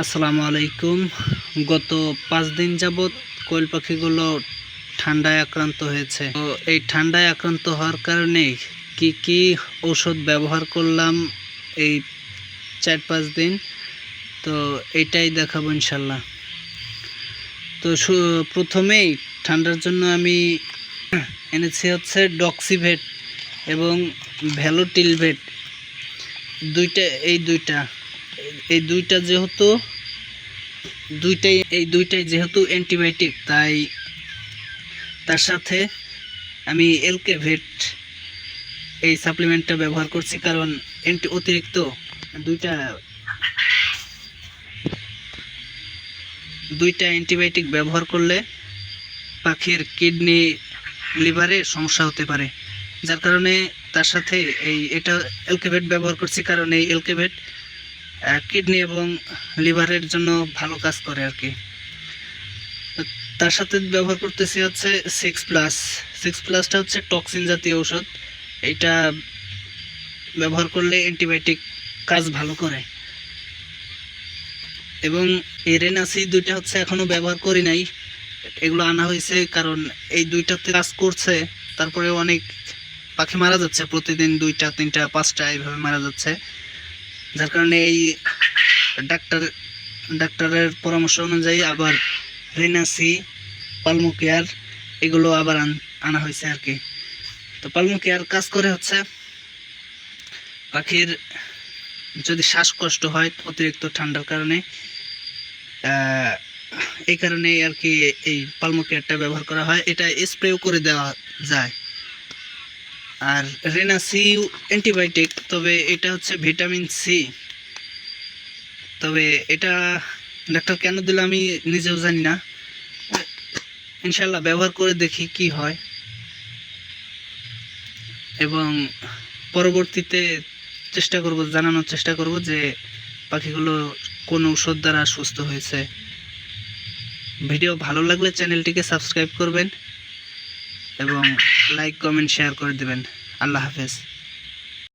আসসালামু আলাইকুম। গত পাঁচ দিন যাবৎ কোয়েল পাখিগুলো ঠান্ডায় আক্রান্ত হয়েছে। তো এই ঠান্ডায় আক্রান্ত হওয়ার কারণে কি কি ঔষধ ব্যবহার করলাম এই চার পাঁচ দিন? তো এটাই দেখাবো ইনশাল্লাহ। তো প্রথমেই ঠান্ডার জন্য আমি এনেছি হচ্ছে ডক্সিভেট এবং ভ্যালোটিলভেট। দুইটা, এই দুইটা। এই দুইটা যেহেতু দুইটাই, এই দুইটাই যেহেতু অ্যান্টিবায়োটিক তাই তার সাথে আমি এলকেভেট এই সাপ্লিমেন্টটা ব্যবহার করছি, কারণ অ্যান্টি অতিরিক্ত দুইটা দুইটা অ্যান্টিবায়োটিক ব্যবহার করলে পাখির কিডনি, লিভারে সমস্যা হতে পারে। যার কারণে তার সাথে এই এটা এলকেভেট ব্যবহার করছি, কারণ এই এলকেভেট কিডনি এবং লিভারের জন্য ভালো কাজ করে আর কি। তার সাথে ব্যবহার করতেছি হচ্ছে সিক্স প্লাস সিক্স প্লাসটা হচ্ছে টক্সিন জাতীয় ঔষধ। এটা ব্যবহার করলে অ্যান্টিবায়োটিক কাজ ভালো করে। এবং এই রেনাসি দুইটা হচ্ছে এখনও ব্যবহার করি নাই। এগুলো আনা হয়েছে কারণ এই দুইটাতে কাজ করছে। তারপরে অনেক পাখি মারা যাচ্ছে। প্রতিদিন দুইটা, তিনটা, পাঁচটা এইভাবে মারা যাচ্ছে। যার কারণে এই ডাক্তার, ডাক্তারের পরামর্শ অনুযায়ী আবার রেনাসি পালমো কেয়ার এগুলো আবার আনা হয়েছে আর কি। তো পালমো কেয়ার কাজ করে হচ্ছে, পাখির যদি শ্বাসকষ্ট হয় অতিরিক্ত ঠান্ডার কারণে এই কারণে আর কি এই পালমো কেয়ারটা ব্যবহার করা হয়। এটা স্প্রেও করে দেওয়া যায়। আর রেনা রেনাসি অ্যান্টিবায়োটিক তবে এটা হচ্ছে ভিটামিন সি তবে এটা ডাক্তার কেন দিল আমি নিজেও জানি না। ইনশাল্লাহ ব্যবহার করে দেখি কি হয়। এবং পরবর্তীতে চেষ্টা করব, জানানোর চেষ্টা করব যে পাখিগুলো কোন ঔষধ দ্বারা সুস্থ হয়েছে। ভিডিও ভালো লাগলে চ্যানেলটিকে সাবস্ক্রাইব করবেন এবং লাইক, কমেন্ট, শেয়ার করে দেবেন। আল্লাহ হাফেজ।